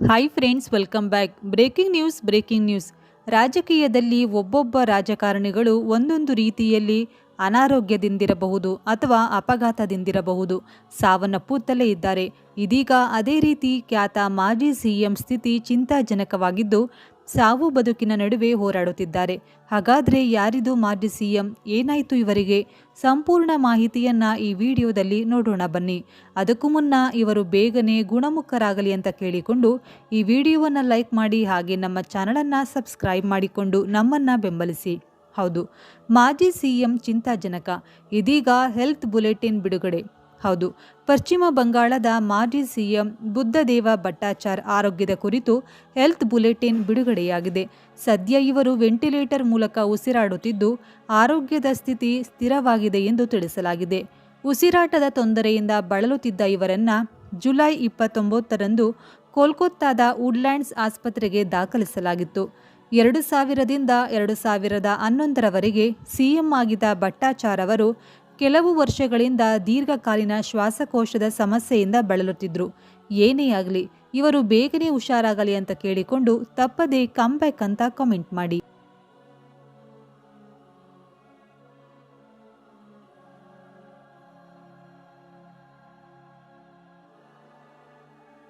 Hi friends welcome back breaking news breaking news ರಾಜಕೀಯದಲ್ಲಿ ಒಬ್ಬೊಬ್ಬ ರಾಜಕಾರಣಿಗಳು ಒಂದೊಂದು ರೀತಿಯಲ್ಲಿ ಅನಾರೋಗ್ಯದಿಂದಿರಬಹುದು ಅಥವಾ ಅಪಘಾತದಿಂದಿರಬಹುದು. ಸಾವನ್ನಪ್ಪುತ್ತಲೇ ಇದ್ದಾರೆ. ಇದೀಗ ಅದೇ ರೀತಿ ಖ್ಯಾತ ಮಾಜಿ ಸಿಎಂ ಸ್ಥಿತಿ ಚಿಂತಾಜನಕವಾಗಿದ್ದು ಸಾವು ಬದುಕಿನ ನಡುವೆ ಹೋರಾಡುತ್ತಿದ್ದಾರೆ. ಹಾಗಾದರೆ ಯಾರಿದು ಮಾಜಿ ಸಿಎಂ? ಏನಾಯಿತು ಇವರಿಗೆ? ಸಂಪೂರ್ಣ ಮಾಹಿತಿಯನ್ನ ಈ ವಿಡಿಯೋದಲ್ಲಿ ನೋಡೋಣ ಬನ್ನಿ. ಅದಕ್ಕೂ ಮುನ್ನ ಇವರು ಬೇಗನೆ ಗುಣಮುಖರಾಗಲಿ ಅಂತ ಕೇಳಿಕೊಂಡು ಈ ವಿಡಿಯೋವನ್ನು ಲೈಕ್ ಮಾಡಿ ಹಾಗೆ ನಮ್ಮ ಚಾನಲನ್ನು ಸಬ್ಸ್ಕ್ರೈಬ್ ಮಾಡಿಕೊಂಡು ನಮ್ಮನ್ನು ಬೆಂಬಲಿಸಿ. ಹೌದು, ಮಾಜಿ ಸಿಎಂ ಚಿಂತಾಜನಕ. ಇದೀಗ ಹೆಲ್ತ್ ಬುಲೆಟಿನ್ ಬಿಡುಗಡೆ. ಹೌದು. ಪಶ್ಚಿಮ ಬಂಗಾಳದ ಮಾಜಿ ಸಿಎಂ ಬುದ್ಧದೇವ ಭಟ್ಟಾಚಾರ್ ಆರೋಗ್ಯದ ಕುರಿತು ಹೆಲ್ತ್ ಬುಲೆಟಿನ್ ಬಿಡುಗಡೆಯಾಗಿದೆ. ಸದ್ಯ ಇವರು ವೆಂಟಿಲೇಟರ್ ಮೂಲಕ ಉಸಿರಾಡುತ್ತಿದ್ದು, ಆರೋಗ್ಯದ ಸ್ಥಿತಿ ಸ್ಥಿರವಾಗಿದೆ ಎಂದು ತಿಳಿಸಲಾಗಿದೆ. ಉಸಿರಾಟದ ತೊಂದರೆಯಿಂದ ಬಳಲುತ್ತಿದ್ದ ಇವರನ್ನ ಜುಲೈ ಇಪ್ಪತ್ತೊಂಬತ್ತರಂದು ಕೋಲ್ಕತ್ತಾದ ವುಡ್ಲ್ಯಾಂಡ್ಸ್ ಆಸ್ಪತ್ರೆಗೆ ದಾಖಲಿಸಲಾಗಿತ್ತು. ಎರಡು ಸಾವಿರದಿಂದ ಎರಡು ಸಾವಿರದ ಹನ್ನೊಂದರವರೆಗೆ ಸಿಎಂ ಆಗಿದ್ದ ಭಟ್ಟಾಚಾರ್ ಅವರು ಕೆಲವು ವರ್ಷಗಳಿಂದ ದೀರ್ಘಕಾಲೀನ ಶ್ವಾಸಕೋಶದ ಸಮಸ್ಯೆಯಿಂದ ಬಳಲುತ್ತಿದ್ದರು ಏನೇ ಆಗಲಿ, ಇವರು ಬೇಗನೆ ಹುಷಾರಾಗಲಿ ಅಂತ ಕೇಳಿಕೊಂಡು ತಪ್ಪದೇ ಕಂಬ್ಯಾಕ್ ಅಂತ ಕಾಮೆಂಟ್ ಮಾಡಿ.